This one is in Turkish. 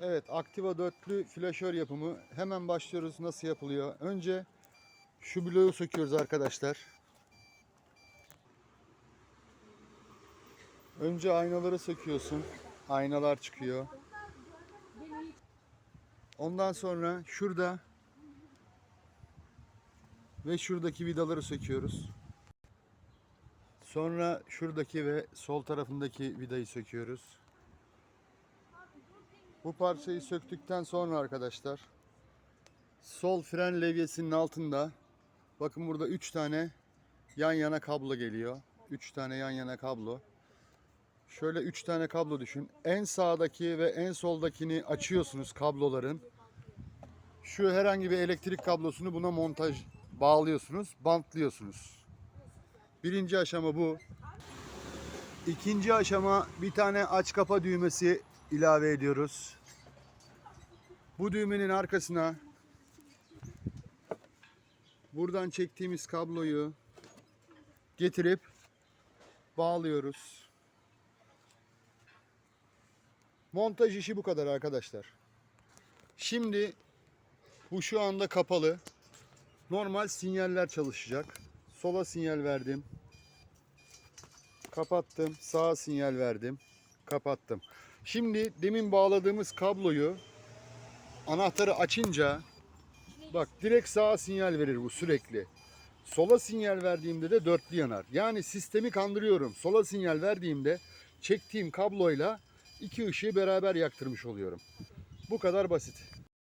Evet, Aktiva dörtlü flaşör yapımı. Hemen başlıyoruz. Nasıl yapılıyor? Önce şu bloğu söküyoruz arkadaşlar. Önce aynaları söküyorsun. Aynalar çıkıyor. Ondan sonra şurada ve şuradaki vidaları söküyoruz. Sonra şuradaki ve sol tarafındaki vidayı söküyoruz. Bu parçayı söktükten sonra arkadaşlar sol fren levyesinin altında bakın burada 3 tane yan yana kablo geliyor. 3 tane yan yana kablo. Şöyle 3 tane kablo düşün. En sağdaki ve en soldakini açıyorsunuz kabloların. Şu herhangi bir elektrik kablosunu buna montaj bağlıyorsunuz, bantlıyorsunuz. Birinci aşama bu. İkinci aşama bir tane aç kapa düğmesi ilave ediyoruz. Bu düğmenin arkasına buradan çektiğimiz kabloyu getirip bağlıyoruz. Montaj işi bu kadar arkadaşlar. Şimdi bu şu anda kapalı. Normal sinyaller çalışacak. Sola sinyal verdim. Kapattım. Sağa sinyal verdim. Kapattım. Şimdi demin bağladığımız kabloyu anahtarı açınca bak direkt sağa sinyal verir bu sürekli. Sola sinyal verdiğimde de dörtlü yanar. Yani sistemi kandırıyorum. Sola sinyal verdiğimde çektiğim kabloyla iki ışığı beraber yaktırmış oluyorum. Bu kadar basit.